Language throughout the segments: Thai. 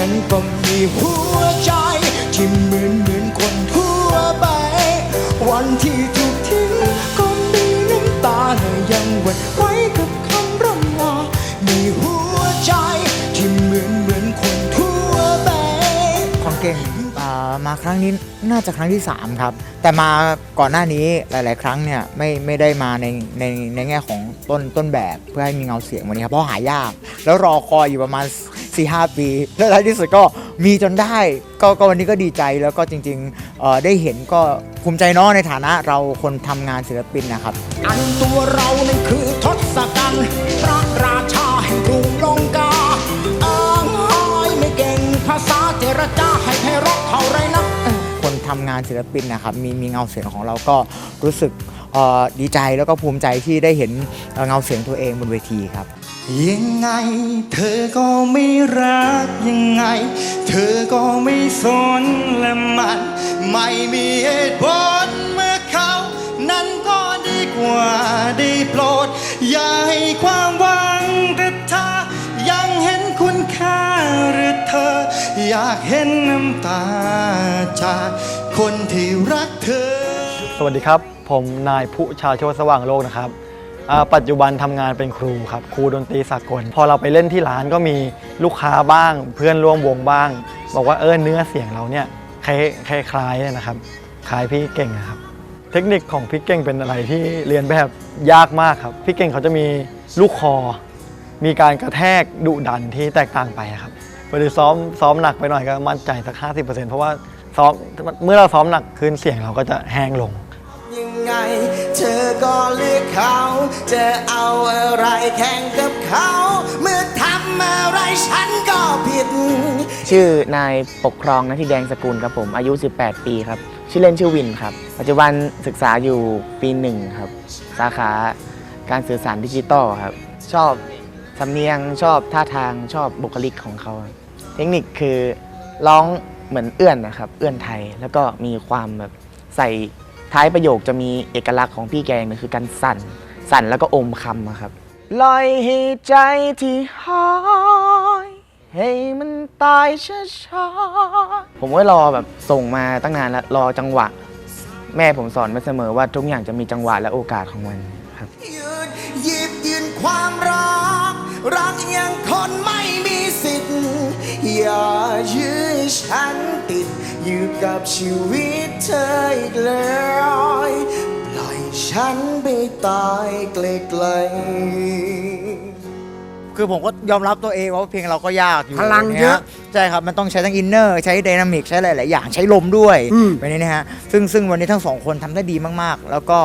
ฉันก็มีหัวใจ ที่เหมือนเหมือนคนทั่วไป วันที่ถูกทิ้งก็มีน้ำตาและยังหวั่นไหวกับคำร่ำลามีหัวใจ ที่เหมือนเหมือนคนทั่วไป ของเก่งอ่ามาครั้งนี้น่าจะครั้งที่ 3 ครับ แต่มาก่อนหน้านี้หลาย ๆ ครั้งเนี่ยไม่ไม่ได้มาในในในแง่ของต้นต้นแบบเพื่อให้มีเงาเสียงวันนี้ครับเพราะหายาก แล้วรอคอยอยู่ประมาณ 4-5ปี แล้วท้ายที่สุดก็มีจนได้ก็ก็วันนี้ก็ดีใจแล้วก็จริงๆเอ่อได้เห็นก็ภูมิใจเน้องในฐานะเราคนทำงานศิลปินนะครับ อันตัวเรานั่นคือทศกัณฐ์พระราชาแห่งกรุงลงกาอ้างหายไม่เก่งภาษาเจรจาให้ไพเราะเท่าไรนะ คนทำงานศิลปินนะครับมีมีเงาเสียงของเราก็รู้สึกเอ่อดีใจแล้วก็ภูมิใจที่ได้เห็นเอ่อเงาเสียงตัวเองบนเวทีครับ ยังไง เธอก็ไม่รักยังไง เธอก็ไม่สนและมัน ไม่มีเหตุผลเมื่อเขา นั้นก็ดีกว่าได้โปรด อย่าให้ความหวังแต่เธอยังเห็นคุณค่าหรือเธอ อยากเห็นน้ำตาจากคนที่รักเธอ สวัสดีครับ ผมนายผู้ชาโชติสว่างโลกนะครับ ปัจจุบันทำงานเป็นครูครับครูดนตรีสากล พอเราไปเล่นที่ร้านก็มีลูกค้าบ้าง เพื่อนร่วมวงบ้าง บอกว่าเออเนื้อเสียงเราเนี่ยคล้ายคล้ายคลายนะครับคล้ายพี่เก่งนะครับ เทคนิคของพี่เก่งเป็นอะไรที่เรียนแบบยากมากครับพี่เก่งเขาจะมีลูกคอ มีการกระแทกดุดันที่แตกต่างไปครับพอดีซ้อมซ้อมหนักไปหน่อยก็มั่นใจสัก 50%เพราะว่าซ้อมเมื่อเราซ้อมหนักขึ้นเสียงเราก็จะแห้งลง ไง เธอก็เลือกเขาจะเอาอะไรแข่งกับเขา เมื่อทำอะไรฉันก็ผิด ชื่อนายปกครองนาทีแดงสกุลครับผม อายุ 18 ปีครับ ชื่อเล่นชื่อวินครับ ปัจจุบันศึกษาอยู่ปีหนึ่งครับ สาขาการสื่อสารดิจิตอลครับ ชอบสำเนียงชอบท่าทางชอบบุคลิกของเขา เทคนิคคือร้องเหมือนเอื้อนนะครับ เอื้อนไทย แล้วก็มีความแบบใส่ ท้ายประโยคจะมีเอกลักษณ์ของพี่แกงคือการสั่น สั่นแล้วก็อมคำอะครับลอยให้ใจที่หายให้มันตายช้าๆผมก็รอแบบส่งมาตั้งนานแล้วรอจังหวะ แม่ผมสอนมาเสมอว่าทุกอย่างจะมีจังหวะและโอกาสของมันครับยืนหยิบยืนความรัก รักยังคนไม่มีสิทธิ์อย่ายื้อฉันติด อยู่กับชีวิตเธออีกเลยปล่อยฉันไปตายไกลๆคือผมก็ยอมรับตัวเองว่าเพลงเราก็ยากอยู่พลังเยอะนี่ใช่ครับ มันต้องใช้ทั้งอินเนอร์ใช้ไดนามิกใช้หลาย ๆ อย่างใช้ลมด้วยอืม แบบนี้นะฮะซึ่งซึ่งวันนี้ทั้งสองคนทำได้ดีมาก ๆ แล้วก็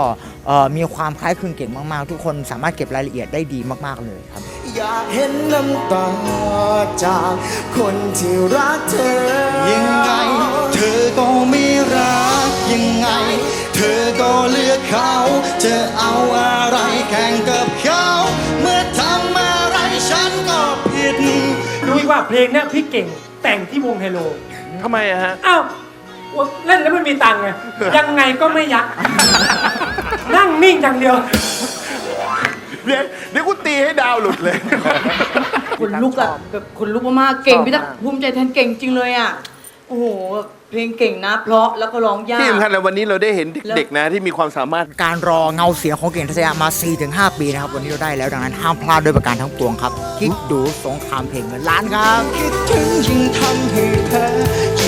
เอ่อมีความคล้ายคลึงเก่งมาก ๆ ทุกคนสามารถเก็บรายละเอียดได้ดีมาก ๆ เลยครับอยากเห็นน้ำตาจากคนที่รักเธอ เพลงเนี้ยพี่เก่งแต่งที่วงไฮโลทำไมอะฮะ อ้าวเล่นแล้วมันมีตังค์ไงยังไงก็ไม่ยัก นั่งนิ่งอย่างเดียว เดี๋ยวเดี๋ยวกูตีให้ดาวหลุดเลยคนลุกอะแบบคนลุกมากๆเก่งพี่ตั๊กภูมิใจแทนเก่งจริงเลยอะ โอ้โหเพลงเก่งนะ เพราะแล้วก็ร้องยาก ที่สำคัญเลยวันนี้เราได้เห็นเด็กๆนะที่มีความสามารถ การรอเงาเสียงของเก่งทัศยะมา 4-5 ปีนะครับ วันนี้เราได้แล้วดังนั้นห้ามพลาดด้วยประการทั้งปวงครับ คิดดูสงครามเพลงเงินล้านครับ คิดถึงยิ่งทำให้